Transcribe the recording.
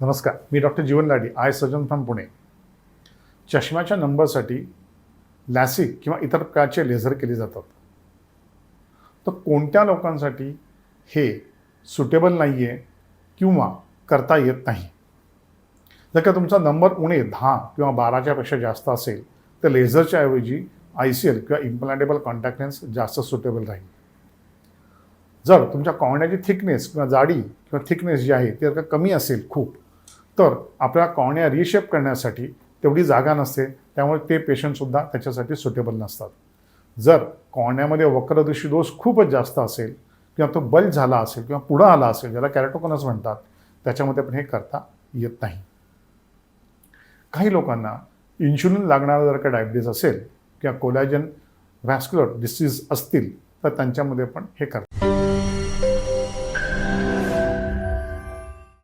नमस्कार मी doctor Jeevan Ladi eye surgeon from Pune. चष्म्याच्या नंबरसाठी LASIK किंवा इतर प्रकारचे लेझर केले जातात. तर कोणत्या लोकांसाठी हे सुटेबल नाही आहे किंवा करता येत नाही? जर का तुमचा नंबर उणे दहा किंवा बाराच्यापेक्षा जास्त असेल तर लेझरच्या ऐवजी आय सी एल किंवा इम्प्लांटेबल कॉन्टॅक्ट लेन्स जास्त सुटेबल राहील. जर तुमच्या कॉर्ण्याची थिकनेस किंवा जाडी किंवा थिकनेस जी आहे ती जर का कमी असेल खूप तर आपल्या कॉर्निया रिशेप करण्यासाठी तेवढी जागा नसते. त्यामुळे ते पेशंटसुद्धा त्याच्यासाठी सुटेबल नसतात. जर कॉर्ण्यामध्ये वक्रदृष्टी दोष खूपच जास्त असेल किंवा तो बल झाला असेल किंवा पुढं आला असेल ज्याला कॅरेटोकॉनस म्हणतात त्याच्यामध्ये पण हे करता येत नाही. काही लोकांना इन्शुलिन लागणारा जर का डायबिटीज असेल किंवा कोलॅजन व्हॅस्क्युलर डिसीज असतील तर त्यांच्यामध्ये पण हे करतात.